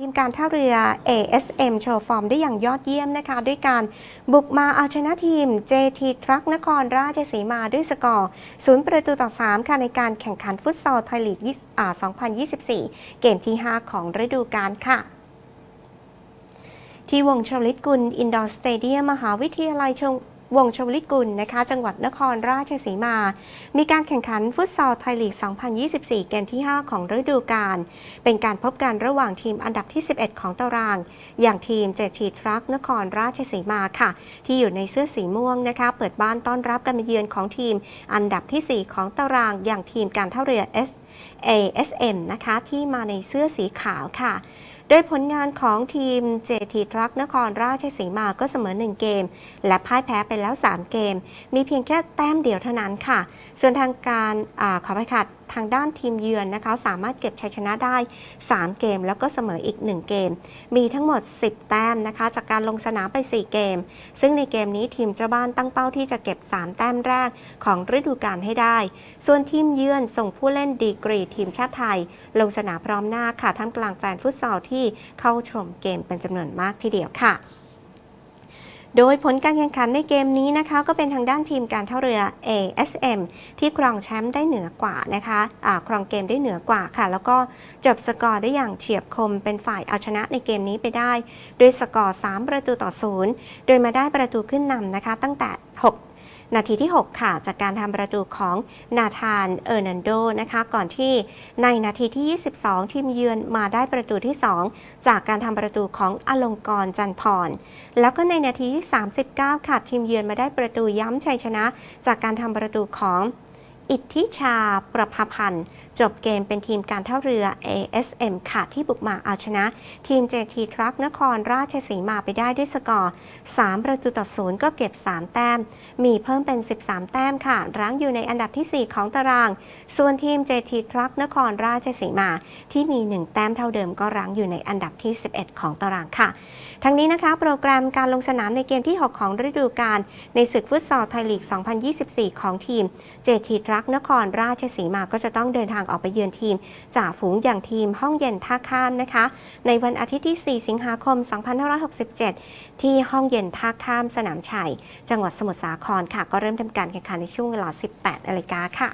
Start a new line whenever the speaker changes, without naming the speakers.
ทีมการท่าเรือ ASM โชว์ฟอร์มได้อย่างยอดเยี่ยมนะคะ ด้วยการบุกมาเอาชนะทีม JT Truck นครราชสีมาด้วยสกอร์ 0 ประตูต่อ 3 ค่ะในการแข่งขันฟุตซอลไทยลีก2024 เกมที่ 5 ของฤดูกาลค่ะที่วงชลิตกุลอินดอร์สเตเดียมมหาวิทยาลัยชง วงชวลิตกุลนะคะ จังหวัดนครราชสีมา มีการแข่งขันฟุตซอลไทยลีก 2024 เกมที่ 5 ของฤดูกาล เป็นการพบกันระหว่างทีมอันดับที่ 11 ของตาราง อย่างทีมเจทีทรัค นครราชสีมาค่ะ ที่อยู่ในเสื้อสีม่วงนะคะ เปิดบ้านต้อนรับการมาเยือนของทีมอันดับที่ 4 ของตาราง อย่างทีมการท่าเรือ S ASM นะคะที่มาในเสื้อสีขาวค่ะ โดยผลงานของทีม JT Truck นครราชสีมาก็เสมอ 1 เกม และพ่ายแพ้ไปแล้ว 3 เกม มีเพียงแค่แต้มเดียวเท่านั้นค่ะ ส่วนทางการอาขอไปค่ะ ทางด้านทีมเยือนนะคะ สามารถเก็บชัยชนะได้ 3 เกม แล้วก็เสมออีก 1 เกม มีทั้งหมด 10 แต้มนะคะ จากการลงสนามไป 4 เกม ซึ่งในเกมนี้ทีมเจ้าบ้านตั้งเป้าที่จะเก็บ 3 แต้มแรกของฤดูกาลให้ได้ ส่วนทีมเยือนส่งผู้เล่นดีกรีทีมชาติไทย ลงสนามพร้อมหน้าค่ะท่ามกลางแฟนฟุตซอลที่เข้าชมเกมเป็นจำนวนมากทีเดียวค่ะ โดยผลการแข่งขันในเกมนี้นะคะ ก็เป็นทางด้านทีมการท่าเรือ ASM ที่ครองแชมป์ได้เหนือกว่านะคะะครองเกมได้เหนือกว่าค่ะ แล้วก็จบสกอร์ได้อย่างเฉียบคมเป็นฝ่ายเอาชนะในเกมนี้ไปได้ ด้วยสกอร์ 3 ประตูต่อศูนย์โดยมาได้ประตูขึ้นนำนะคะ ตั้งแต่ 6 นาทีที่ 6 ค่ะ จากการทำประตูของนาธานเออร์นันโดนะคะ ก่อนที่ในนาทีที่ 22 ทีมเยือนมาได้ประตูที่ 2 จากการทำประตูของอลงกรจันพร แล้วก็ในนาทีที่ 39 ค่ะ ทีมเยือนมาได้ประตูย้ำชัยชนะ จากการทำประตูของอิทธิชาประภาพันธ์จบเกมเป็นทีมการท่าเรือ ASM ค่ะที่บุกมาเอาชนะ ทีม JT Truck นครราชสีมาไปได้ด้วยสกอร์ 3 ประตูต่อศูนย์ก็เก็บ 3 แต้ม มีเพิ่มเป็น 13 แต้มค่ะ รั้งอยู่ในอันดับที่ 4 ของตาราง ส่วนทีม JT Truck นครราชสีมา ที่มี 1 แต้มเท่าเดิมก็รั้งอยู่ในอันดับที่ 11 ของตารางค่ะ ทั้งนี้นะคะ โปรแกรมการลงสนามในเกมที่ 6 ของฤดูกาลในศึกฟุตซอลไทยลีก 2024 ของทีม JT Truck นครราชสีมาก็จะต้องเดินทางางออกไปเยือนทีมจ่าฝูงอย่างทีมห้องเย็นท่าข้ามนะคะ ในวันอาทิตย์ที่ 4 สิงหาคม 2567 ที่ห้องเย็นท่าข้ามสนามชัย จังหวัดสมุทรสาครค่ะ ก็เริ่มทำการแข่งขันในช่วงเวลา 18นาฬิกาค่ะ